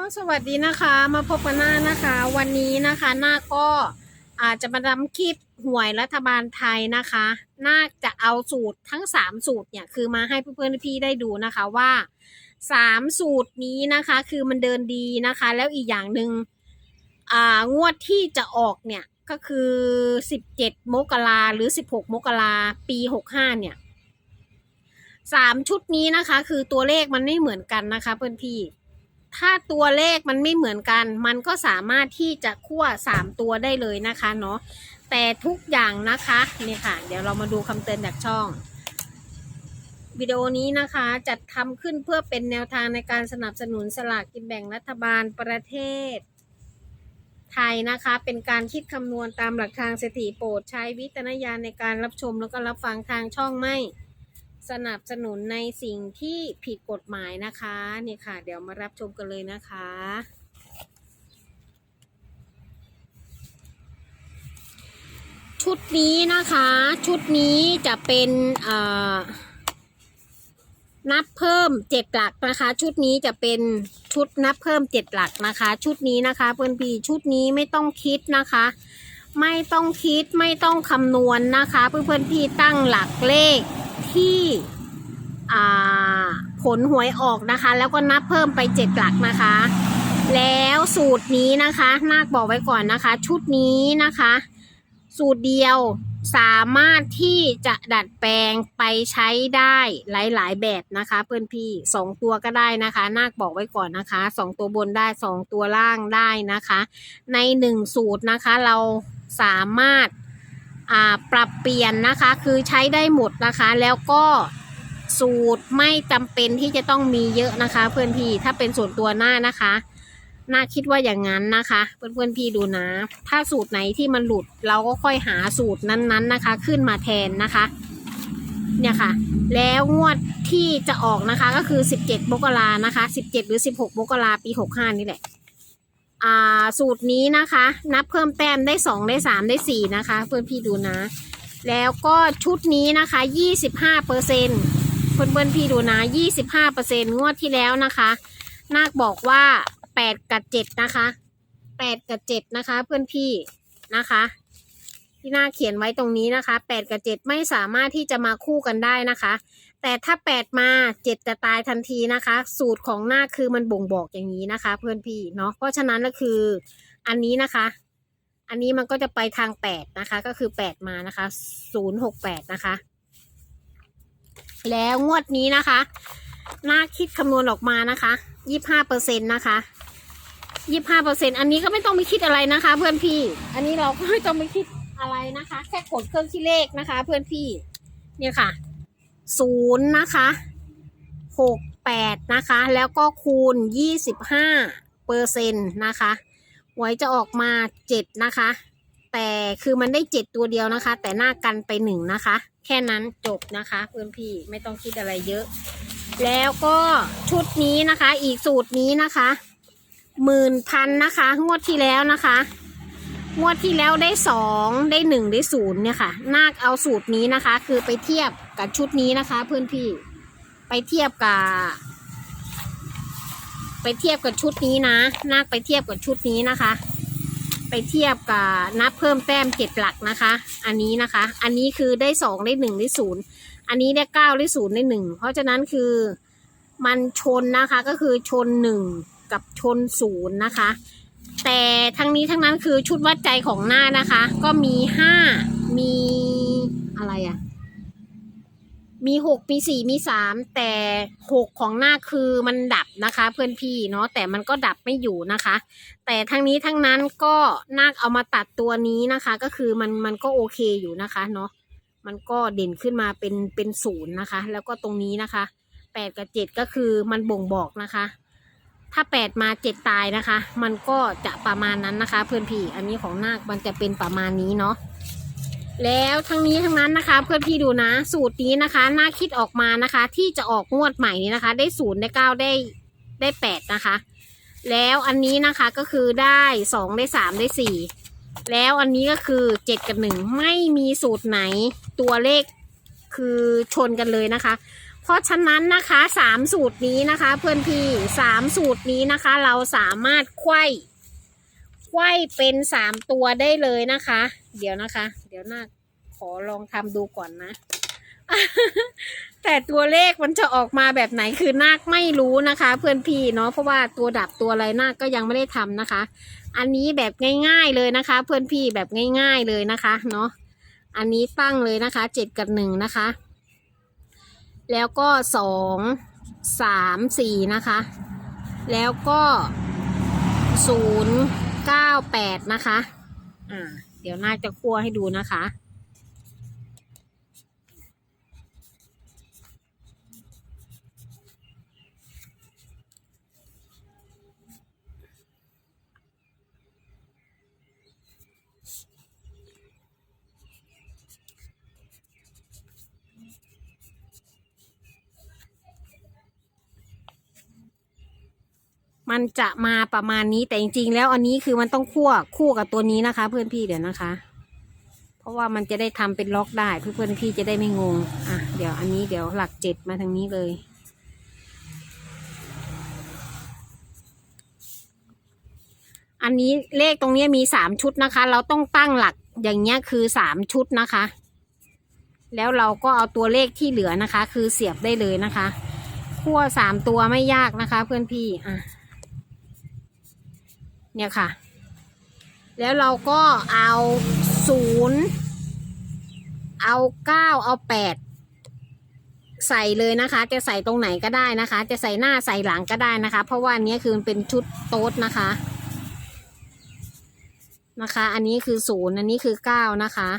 ก็สวัสดีนะคะมาพบกันหน้านะคะ วันนี้นะคะหน้าก็อาจจะมาทำคลิปหวยรัฐบาลไทยนะคะน่าจะเอาสูตรทั้งสามสูตรเนี่ยคือมาให้เพื่อนๆพี่ได้ดูนะคะว่าสามสูตรนี้นะคะคือมันเดินดีนะคะ แล้วอีกอย่างหนึ่งอ่างวดที่จะออกเนี่ยก็คือสิบเจ็ดมกราหรือสิบหกมกราปีหกห้าเนี่ยสามชุดนี้นะคะ คือตัวเลขมันไม่เหมือนกันนะคะ เพื่อนพี่ ถ้าตัวเลขมันไม่เหมือนกัน มันก็สามารถที่จะคั่วสามตัวได้เลยนะคะเนาะแต่ทุกอย่างนะคะนี่ค่ะ เดี๋ยวเรามาดูคำเตือนจากช่อง วิดีโอนี้นะคะจัดทำขึ้นเพื่อเป็นแนวทางในการสนับสนุนสลากกินแบ่งรัฐบาลประเทศ ไทยนะคะ เป็นการคิดคำนวณตามหลักทางสถิติโปรดใช้วิจารณญาณในการรับชมแล้วก็รับฟังทางช่องไม่ สนับสนุนในสิ่งที่ผิดกฎหมายนะคะนี่ค่ะ เดี๋ยวมารับชมกันเลยนะคะ ชุดนี้นะคะ ชุดนี้จะเป็นนับเพิ่มเจ็ดหลักนะคะ ชุดนี้จะเป็นชุดนับเพิ่มเจ็ดหลักนะคะ ชุดนี้นะคะเพื่อนพี่ชุดนี้ไม่ต้องคิดนะคะ ไม่ต้องคิดไม่ต้องคำนวณนะคะ เพื่อนเพื่อนๆพี่ตั้งหลักเลข ที่ผลหวยออกนะคะ แล้วก็นับเพิ่มไปเจ็ดหลักนะคะ แล้วสูตรนี้นะคะนาคบอกไว้ก่อนนะคะ ชุดนี้นะคะ สูตรเดียวสามารถที่จะดัดแปลงไปใช้ได้หลายๆ แบบนะคะ เพื่อนพี่สองตัวก็ได้นะคะนาคบอกไว้ก่อนนะคะสองตัวบนได้สองตัวล่างได้นะคะ ในหนึ่งสูตรนะคะ เราสามารถ ปรับเปลี่ยนนะคะคือใช้ได้หมดนะคะ แล้วก็สูตรไม่จำเป็นที่จะต้องมีเยอะนะคะ เพื่อนพี่ถ้าเป็นส่วนตัวหน้านะคะน่าคิดว่าอย่างนั้นนะคะ เพื่อนๆพี่ดูนะ ถ้าสูตรไหนที่มันหลุดเราก็ค่อยหาสูตรนั้นๆนะคะ ขึ้นมาแทนนะคะ เนี่ยค่ะ แล้วงวดที่จะออกนะคะก็คือ 17มกรานะคะ 17 หรือ 16มกราปี 65 นี่แหละ สูตรนี้นะคะ นับเพิ่มแต้มได้ 2 ได้ 3 ได้ 4 นะคะ เพื่อนพี่ดูนะ แล้วก็ชุดนี้นะคะ 25เปอร์เซ็นเพื่อนเพื่อนๆพี่ดูนะ25เปอร์เซ็นงวดที่แล้วนะคะ นาคบอกว่า 8 กับ 7 นะคะ 8 กับ 7 นะคะ เพื่อนพี่นะคะที่นาเขียนไว้ตรงนี้นะคะ 8 กับ 7 ไม่สามารถที่จะมาคู่กันได้นะคะ แต่ถ้า8มา7จะตายทันทีนะคะ สูตรของหน้าคือมันบ่งบอกอย่างนี้นะคะ เพื่อนพี่เนาะเพราะฉะนั้นก็คืออันนี้นะคะ อันนี้มันก็จะไปทาง8นะคะ ก็คือ8มานะคะ068นะคะ แล้วงวดนี้นะคะนาคิดคำนวณออกมานะคะ25เปอร์เซ็นต์นะคะยี่ห้าเปอร์เซ็นอันนี้ก็ไม่ต้องไปคิดอะไรนะคะ เพื่อนพี่ อันนี้เราก็ไม่ต้องไปคิดอะไรนะคะ แค่กดเครื่องคิดเลขนะคะ เพื่อนพี่ เนี่ยค่ะ ศูนย์นะคะหกแปดนะคะ แล้วก็คูณยี่สิบห้าเปอร์เซ็นต์นะคะหวยจะออกมาเจ็ดนะคะ แต่คือมันได้เจ็ดตัวเดียวนะคะ แต่หน้ากันไปหนึ่งนะคะ แค่นั้นจบนะคะเพื่อนพี่ไม่ต้องคิดอะไรเยอะ แล้วก็ชุดนี้นะคะ อีกสูตรนี้นะคะหมื่นพันนะคะ งวดที่แล้วนะคะ งวดที่แล้วได้สองได้หนึ่งได้ศูนย์เนี่ยค่ะ นาคเอาสูตรนี้นะคะ คือไปเทียบกับชุดนี้นะคะ เพื่อนพี่ไปเทียบกับไปเทียบกับชุดนี้นะ นาคไปเทียบกับชุดนี้นะคะ ไปเทียบกับนับเพิ่มแต้มเจ็ดหลักนะคะ อันนี้นะคะ อันนี้คือได้สองได้หนึ่งได้ศูนย์อันนี้ได้เก้าได้ศูนย์ได้หนึ่งเพราะฉะนั้นคือมันชนนะคะก็คือชนหนึ่งกับชนศูนย์นะคะ แต่ทั้งนี้ทั้งนั้นคือชุดวัดใจของหน้านะคะ ก็มีห้ามีอะไรอะ่ะ มีหกมีสี่มีสามแต่หกของหน้าคือมันดับนะคะ เพื่อนพี่เนาะแต่มันก็ดับไม่อยู่นะคะ แต่ทั้งนี้ทั้งนั้นก็นาคเอามาตัดตัวนี้นะคะ ก็คือมันมันก็โอเคอยู่นะคะเนาะมันก็เด่นขึ้นมาเป็นเป็นศูนย์นะคะ แล้วก็ตรงนี้นะคะแปดกับเจ็ดก็คือมันบ่งบอกนะคะ ถ้าแปดมาเจ็ดตายนะคะ มันก็จะประมาณนั้นนะคะ เพื่อนพี่ อันนี้ของนาคมันจะเป็นประมาณนี้เนาะแล้วทั้งนี้ทั้งนั้นนะคะ เพื่อนพี่ดูนะ สูตรนี้นะคะนาคคิดออกมานะคะ ที่จะออกงวดใหม่นี้นะคะ ได้ศูนย์ได้เก้าได้ได้แปดนะคะ แล้วอันนี้นะคะก็คือได้สองได้สามได้สี่แล้วอันนี้ก็คือเจ็ดกับหนึ่งไม่มีสูตรไหนตัวเลขคือชนกันเลยนะคะ เพราะฉะนั้นนะคะสามสูตรนี้นะคะ เพื่อนพี่สามสูตรนี้นะคะ เราสามารถไขว้ไขว้เป็นสามตัวได้เลยนะคะ เดี๋ยวนะคะ เดี๋ยวน่าขอลองทำดูก่อนนะ แต่ตัวเลขมันจะออกมาแบบไหนคือนาคไม่รู้นะคะ เพื่อนพี่เนาะเพราะว่าตัวดับตัวอะไรนาคก็ยังไม่ได้ทำนะคะ อันนี้แบบง่าย ๆเลยนะคะ เพื่อนพี่แบบง่าย ๆเลยนะคะ เนาะอันนี้ตั้งเลยนะคะเจ็ดกับหนึ่งนะคะ แล้วก็สองสามสี่นะคะ แล้วก็ศูนย์เก้าแปดนะคะ อ่า เดี๋ยวน่าจะคั่วให้ดูนะคะ มันจะมาประมาณนี้แต่จริงๆ แล้วอันนี้คือมันต้องคั่วคู่กับตัวนี้นะคะ เพื่อนพี่เดี๋ยวนะคะ เพราะว่ามันจะได้ทำเป็นล็อกได้เพื่อนเพื่อนพี่จะได้ไม่งงอะเดี๋ยวอันนี้เดี๋ยวหลักเจ็ดมาทางนี้เลย อันนี้เลขตรงนี้มีสามชุดนะคะ เราต้องตั้งหลักอย่างเงี้ยคือสามชุดนะคะ แล้วเราก็เอาตัวเลขที่เหลือนะคะ คือเสียบได้เลยนะคะ คั่วสามตัวไม่ยากนะคะ เพื่อนพี่อะ เนี่ยค่ะ แล้วเราก็เอาศูนย์เอาเก้าเอาแปดใส่เลยนะคะ จะใส่ตรงไหนก็ได้นะคะ จะใส่หน้าใส่หลังก็ได้นะคะ เพราะว่าอันนี้คือมันเป็นชุดโต๊ดนะคะนะคะ อันนี้คือศูนย์อันนี้คือเก้านะคะ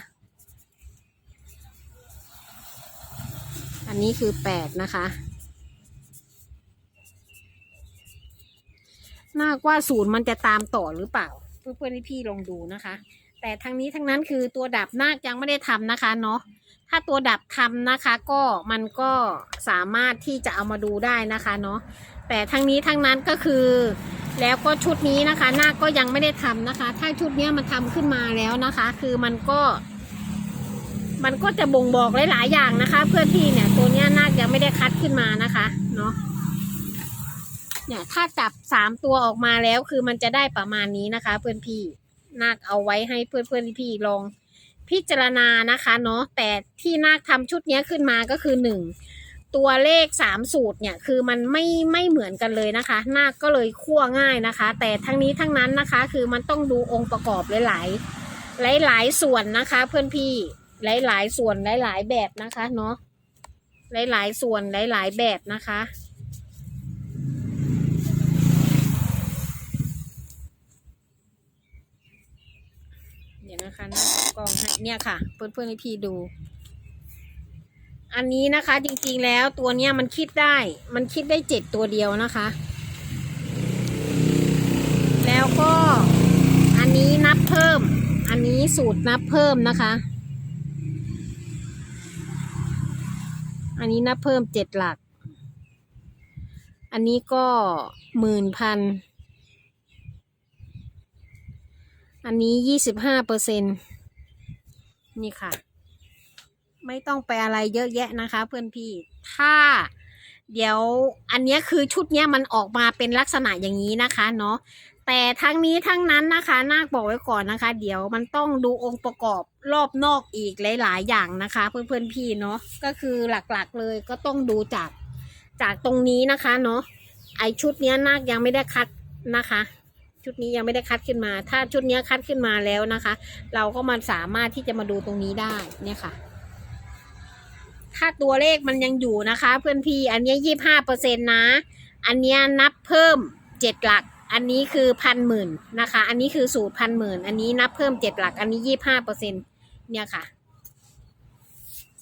อันนี้คือแปดนะคะ น่ากว่าศูนย์มันจะตามต่อหรือเปล่า เพื่อนๆพี่ลองดูนะคะ แต่ทั้งนี้ทั้งนั้นคือตัวดับนาคยังไม่ได้ทำนะคะเนาะถ้าตัวดับทำนะคะก็มันก็สามารถที่จะเอามาดูได้นะคะเนาะแต่ทั้งนี้ทั้งนั้นก็คือ แล้วก็ชุดนี้นะคะนาคก็ยังไม่ได้ทำนะคะ ถ้าชุดเนี้ยมันทำขึ้นมาแล้วนะคะ คือมันก็มันก็จะบ่งบอกหลาย ๆ อย่างนะคะ เพื่อนพี่เนี่ยตัวเนี้ยนาคยังไม่ได้คัดขึ้นมานะคะ เนาะ เนี่ยถ้าจับสามตัวออกมาแล้วคือมันจะได้ประมาณนี้นะคะ เพื่อนพี่นาคเอาไว้ให้เพื่อนเพื่อนพี่ลองพิจารณานะคะเนาะแต่ที่นาคทำชุดเนี้ยขึ้นมาก็คือหนึ่งตัวเลขสามสูตรเนี่ยคือมันไม่ไม่เหมือนกันเลยนะคะ นาคก็เลยคั่วง่ายนะคะ แต่ทั้งนี้ทั้งนั้นนะคะคือมันต้องดูองค์ประกอบหลาย ๆ หลาย ๆ ส่วนนะคะ เพื่อนพี่หลาย ๆ ส่วนหลาย ๆ แบบนะคะเนาะหลาย ๆ ส่วนหลาย ๆ แบบนะคะ เดี๋ยว นะคะหน้ากล้องให้เนี่ยค่ะ เพื่อนเพื่อนๆให้พี่ดู อันนี้นะคะจริงๆแล้วตัวเนี้ยมันคิดได้ มันคิดได้เจ็ดตัวเดียวนะคะ แล้วก็อันนี้นับเพิ่ม อันนี้สูตรนับเพิ่มนะคะ อันนี้นับเพิ่มเจ็ดหลัก อันนี้ก็หมื่นพัน อันนี้ยี่สิบห้าเปอร์เซ็นนี่ค่ะ ไม่ต้องไปอะไรเยอะแยะนะคะ เพื่อนพี่ ถ้าเดี๋ยวอันนี้คือชุดเนี้ยมันออกมาเป็นลักษณะอย่างนี้นะคะเนาะแต่ทั้งนี้ทั้งนั้นนะคะนาคบอกไว้ก่อนนะคะ เดี๋ยวมันต้องดูองค์ประกอบรอบนอกอีกหลาย ๆ อย่างนะคะ เพื่อนเพื่อนๆพี่เนาะก็คือหลักๆเลยก็ต้องดูจากจากตรงนี้นะคะเนาะไอชุดเนี้ยนาคยังไม่ได้คัดนะคะ ชุดนี้ยังไม่ได้คัดขึ้นมา ถ้าชุดนี้คัดขึ้นมาแล้วนะคะ เราก็มันสามารถที่จะมาดูตรงนี้ได้เนี่ยค่ะ ถ้าตัวเลขมันยังอยู่นะคะ เพื่อนพี่อันนี้ยี่ห้าเปอร์เซ็นต์นะ อันนี้นับเพิ่มเจ็ดหลัก อันนี้คือพันหมื่นนะคะ อันนี้คือสูตรพันหมื่นอันนี้นับเพิ่มเจ็ดหลัก อันนี้ยี่ห้าเปอร์เซ็นต์เนี่ยค่ะ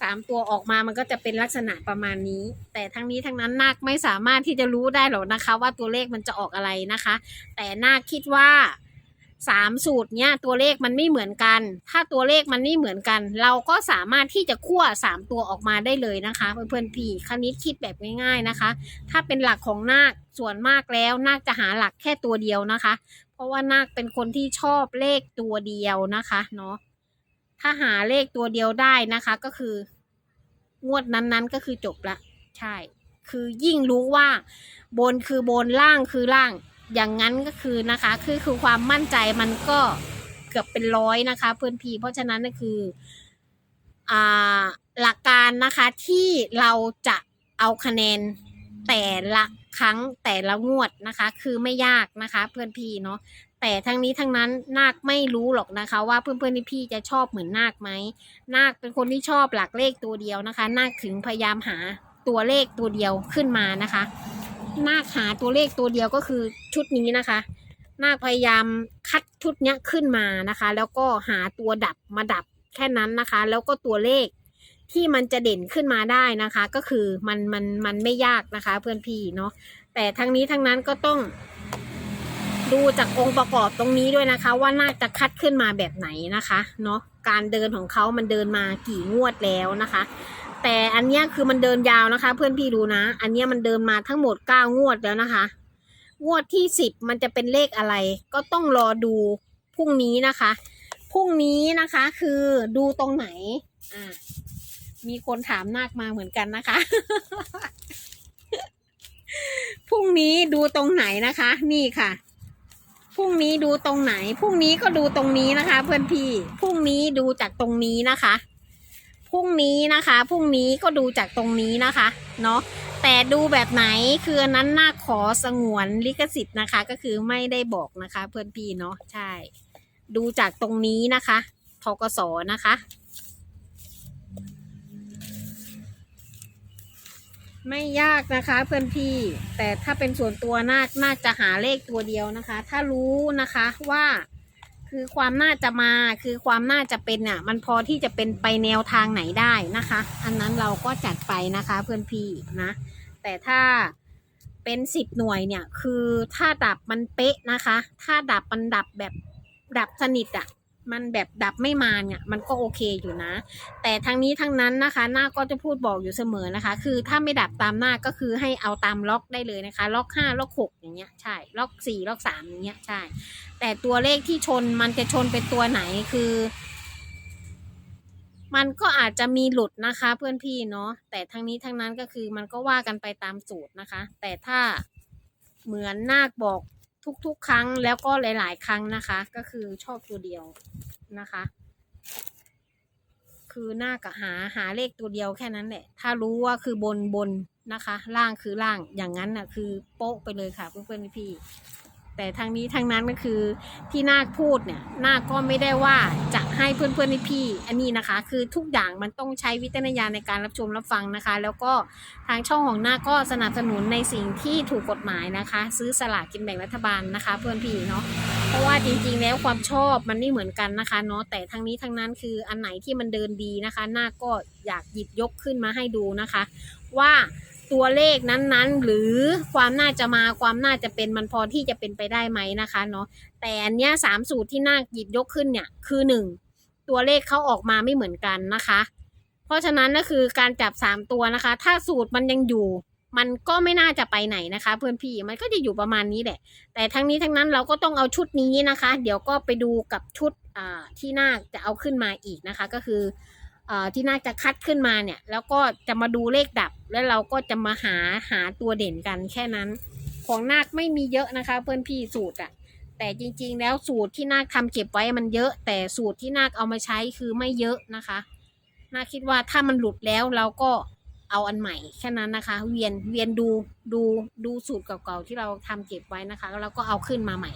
สามตัวออกมามันก็จะเป็นลักษณะประมาณนี้ แต่ทั้งนี้ทั้งนั้นนาคไม่สามารถที่จะรู้ได้หรอกนะคะ ว่าตัวเลขมันจะออกอะไรนะคะ แต่นาคคิดว่าสามสูตรเนี้ยตัวเลขมันไม่เหมือนกัน ถ้าตัวเลขมันไม่เหมือนกัน เราก็สามารถที่จะคั่วสามตัวออกมาได้เลยนะคะเพื่อนๆพี่คณิตคิดแบบง่ายๆนะคะ ถ้าเป็นหลักของนาคส่วนมากแล้วนาคจะหาหลักแค่ตัวเดียวนะคะ เพราะว่านาคเป็นคนที่ชอบเลขตัวเดียวนะคะเนาะ ถ้าหาเลขตัวเดียวได้นะคะ ก็คืองวดนั้นๆ ก็คือจบละ ใช่ คือยิ่งรู้ว่า บนคือบนล่างคือล่าง อย่างนั้นก็คือนะคะ คือคือความมั่นใจมันก็เกือบเป็นร้อยนะคะ เพื่อนพี่ เพราะฉะนั้นก็คืออ่าหลักการนะคะที่เราจะเอาคะแนนแต่ละครั้งแต่ละงวดนะคะ คือไม่ยากนะคะ เพื่อนพี่เนาะ แต่ทั้งนี้ทั้งนั้นนาคไม่รู้หรอกนะคะ ว่าเพื่อนๆที่พี่จะชอบเหมือนนาคไหมนาคเป็นคนที่ชอบหลักเลขตัวเดียวนะคะ นาคถึงพยายามหาตัวเลขตัวเดียวขึ้นมานะคะ นาคหาตัวเลขตัวเดียวก็คือชุดนี้นะคะ นาคพยายามคัดชุดนี้ขึ้นมานะคะ แล้วก็หาตัวดับมาดับแค่นั้นนะคะ แล้วก็ตัวเลขที่มันจะเด่นขึ้นมาได้นะคะ ก็คือมันมันมันไม่ยากนะคะ เพื่อนพี่เนาะแต่ทั้งนี้ทั้งนั้นก็ต้อง ดูจากองค์ประกอบตรงนี้ด้วยนะคะ ว่าน่าจะคัดขึ้นมาแบบไหนนะคะเนาะการเดินของเขามันเดินมากี่งวดแล้วนะคะ แต่อันเนี้ยคือมันเดินยาวนะคะ เพื่อนพี่ดูนะ อันเนี้ยมันเดินมาทั้งหมดเก้างวดแล้วนะคะ งวดที่สิบมันจะเป็นเลขอะไร ก็ต้องรอดูพรุ่งนี้นะคะพรุ่งนี้นะคะคือดูตรงไหนอ่ามีคนถามนาคมาเหมือนกันนะคะพรุ่งนี้ดูตรงไหนนะคะ นี่ค่ะ พรุ่งนี้ดูตรงไหน พรุ่งนี้ก็ดูตรงนี้นะคะ เพื่อนพี่ พรุ่งนี้ดูจากตรงนี้นะคะ พรุ่งนี้นะคะ พรุ่งนี้ก็ดูจากตรงนี้นะคะ เนาะ แต่ดูแบบไหนคือนนั้นน่าขอสงวนลิขสิทธิ์นะคะ ก็คือไม่ได้บอกนะคะ เพื่อนพี่เนาะ ใช่ ดูจากตรงนี้นะคะ ทกสนะคะ ไม่ยากนะคะเพื่อนพี่ แต่ถ้าเป็นส่วนตัวน่าน่าจะหาเลขตัวเดียวนะคะ ถ้ารู้นะคะว่าคือความน่าจะมาคือความน่าจะเป็นอะ มันพอที่จะเป็นไปแนวทางไหนได้นะคะ อันนั้นเราก็จัดไปนะคะเพื่อนพี่นะ แต่ถ้าเป็นสิบหน่วยเนี่ย คือถ้าดับมันเป๊ะนะคะ ถ้าดับมันดับแบบดับสนิทอะ มันแบบดับไม่มาเนี่ยมันก็โอเคอยู่นะ แต่ทั้งนี้ทั้งนั้นนะคะ หน้าก็จะพูดบอกอยู่เสมอนะคะ คือถ้าไม่ดับตามหน้าก็คือให้เอาตามล็อกได้เลยนะคะ ล็อกห้าล็อกหกอย่างเงี้ยใช่ล็อกสี่ล็อกสามอย่างเงี้ยใช่ แต่ตัวเลขที่ชนมันจะชนเป็นตัวไหนคือมันก็อาจจะมีหลุดนะคะเพื่อนพี่เนาะแต่ทั้งนี้ทั้งนั้นก็คือมันก็ว่ากันไปตามสูตรนะคะ แต่ถ้าเหมือนนาคบอก ทุกๆ ครั้งแล้วก็หลาย ๆ ครั้งนะคะ ก็คือชอบตัวเดียวนะคะ คือหน้ากับหาหาเลขตัวเดียวแค่นั้นแหละ ถ้ารู้ว่าคือบนบนนะคะ ล่างคือล่างอย่างนั้นน่ะ คือโป๊ะไปเลยค่ะเพื่อนๆพี่ แต่ทางนี้ทางนั้นก็คือที่นาคพูดเนี่ยนาคก็ไม่ได้ว่าจะให้เพื่อนๆพี่ อันนี้นะคะ คือทุกอย่างมันต้องใช้วิจารณญาณในการรับชมรับฟังนะคะ แล้วก็ทางช่องของนาคก็สนับสนุนในสิ่งที่ถูกกฎหมายนะคะ ซื้อสลากกินแบ่งรัฐบาลนะคะ เพื่อนพี่เนาะเพราะว่าจริงๆแล้วความชอบมันไม่เหมือนกันนะคะเนาะแต่ทั้งนี้ทั้งนั้นคืออันไหนที่มันเดินดีนะคะน้าก็อยากหยิบยกขึ้นมาให้ดูนะคะ ว่า ตัวเลขนั้นๆ หรือความน่าจะมาความน่าจะเป็นมันพอที่จะเป็นไปได้ไหมนะคะเนาะแต่อันเนี้ยสามสูตรที่น่าหยิบยกขึ้นเนี่ยคือหนึ่งตัวเลขเขาออกมาไม่เหมือนกันนะคะ เพราะฉะนั้นก็คือการจับสามตัวนะคะ ถ้าสูตรมันยังอยู่มันก็ไม่น่าจะไปไหนนะคะ เพื่อนพี่มันก็จะอยู่ประมาณนี้แหละ แต่ทั้งนี้ทั้งนั้นเราก็ต้องเอาชุดนี้นะคะ เดี๋ยวก็ไปดูกับชุดอ่าที่นาคจะเอาขึ้นมาอีกนะคะ ก็คือ ที่น่าจะคัดขึ้นมาเนี่ย แล้วก็จะมาดูเลขดับ แล้วเราก็จะมาหาหาตัวเด่นกันแค่นั้น ของนาคไม่มีเยอะนะคะ เพื่อนพี่สูตรอะแต่จริงๆ แล้วสูตรที่นาคทำเก็บไว้มันเยอะ แต่สูตรที่นาคเอามาใช้คือไม่เยอะนะคะนาคคิดว่าถ้ามันหลุดแล้วเราก็เอาอันใหม่แค่นั้นนะคะ เวียนเวียนดูดูดูสูตรเก่าๆที่เราทำเก็บไว้นะคะแล้วเราก็เอาขึ้นมาใหม่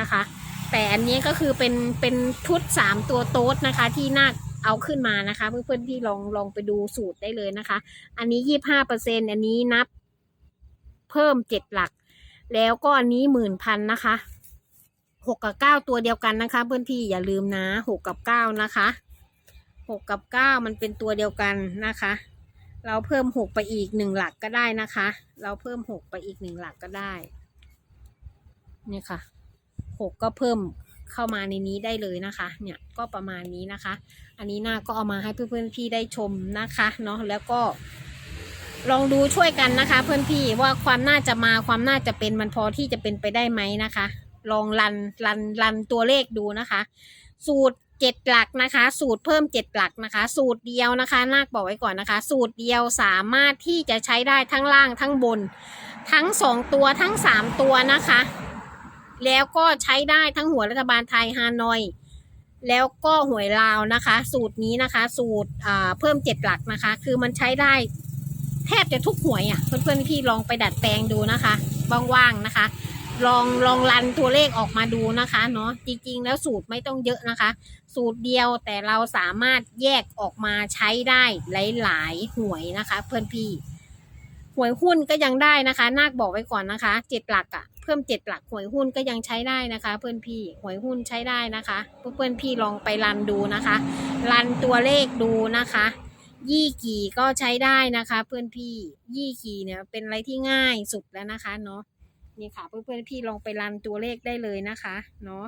นะคะ แต่อันนี้ก็คือเป็นเป็นชุดสามตัวโต๊ดนะคะ ที่นาคเอาขึ้นมานะคะ เพื่อนๆพี่ลองลองไปดูสูตรได้เลยนะคะ อันนี้ยี่ห้าเปอร์เซ็นอันนี้นับ เพิ่มเจ็ดหลัก แล้วก็อันนี้หมื่นพันนะคะหกกับเก้าตัวเดียวกันนะคะ เพื่อนพี่อย่าลืมนะหกกับเก้านะคะหกกับเก้ามันเป็นตัวเดียวกันนะคะ เราเพิ่มหกไปอีกหนึ่งหลักก็ได้นะคะ เราเพิ่มหกไปอีกหนึ่งหลักก็ได้นี่ค่ะหกก็เพิ่ม เข้ามาในนี้ได้เลยนะคะ เนี่ยก็ประมาณนี้นะคะ อันนี้หน้าก็เอามาให้เพื่อนๆพี่ได้ชมนะคะเนาะแล้วก็ลองดูช่วยกันนะคะ เพื่อนพี่ว่าความน่าจะมาความน่าจะเป็นมันพอที่จะเป็นไปได้ไหมนะคะ ลองรันรันรันตัวเลขดูนะคะ สูตรเจ็ดหลักนะคะ สูตรเพิ่มเจ็ดหลักนะคะ สูตรเดียวนะคะนาคบอกไว้ก่อนนะคะ สูตรเดียวสามารถที่จะใช้ได้ทั้งล่างทั้งบน ทั้งสองตัวทั้งสามตัวนะคะ แล้วก็ใช้ได้ทั้งหัวรัฐบาลไทยฮานอย แล้วก็หวยลาวนะคะ สูตรนี้นะคะ สูตรเพิ่มเจ็ดหลักนะคะ คือมันใช้ได้แทบจะทุกหวยอะ่ะ เพื่อนๆพี่ลองไปดัดแปลงดูนะคะว่างๆนะคะ ลองลองรันตัวเลขออกมาดูนะคะเนาะจริงๆ แล้วสูตรไม่ต้องเยอะนะคะ สูตรเดียวแต่เราสามารถแยกออกมาใช้ได้หลายๆหวยนะคะ เพื่อนพี่หวยหุ้นก็ยังได้นะคะ นาคบอกไว้ก่อนนะคะเจ็ดหลักอะ่ะ เพิ่มเจ็ดหลักหวยหุ้นก็ยังใช้ได้นะคะ เพื่อนพี่หวยหุ้นใช้ได้นะคะเพื่อนพี่ลองไปรันดูนะคะรันตัวเลขดูนะคะ ยี่กี่ก็ใช้ได้นะคะ เพื่อนพี่ยี่กี่เนี่ยเป็นอะไรที่ง่ายสุดแล้วนะคะเนาะนี่ค่ะเพื่อนเพื่อนๆพี่ลองไปรันตัวเลขได้เลยนะคะเนาะ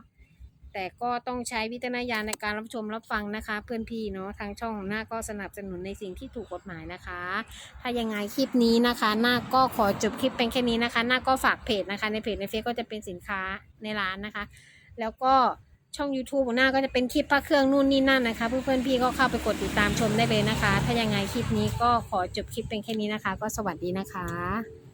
แต่ก็ต้องใช้วิจารณญาณในการรับชมรับฟังนะคะ เพื่อนพี่เนาะทางช่องหน้าก็สนับสนุนในสิ่งที่ถูกกฎหมายนะคะ ถ้ายังไงคลิปนี้นะคะหน้าก็ขอจบคลิปเป็นแค่นี้นะคะ หน้าก็ฝากเพจนะคะ ในเพจในเฟซก็จะเป็นสินค้าในร้านนะคะ แล้วก็ช่อง YouTube ของหน้าก็จะเป็นคลิปพระเครื่องนู่นนี่นั่นนะคะ เพื่อนๆพี่ก็เข้าไปกดติดตามชมได้เลยนะคะ ถ้ายังไงคลิปนี้ก็ขอจบคลิปเป็นแค่นี้นะคะ ก็สวัสดีนะคะ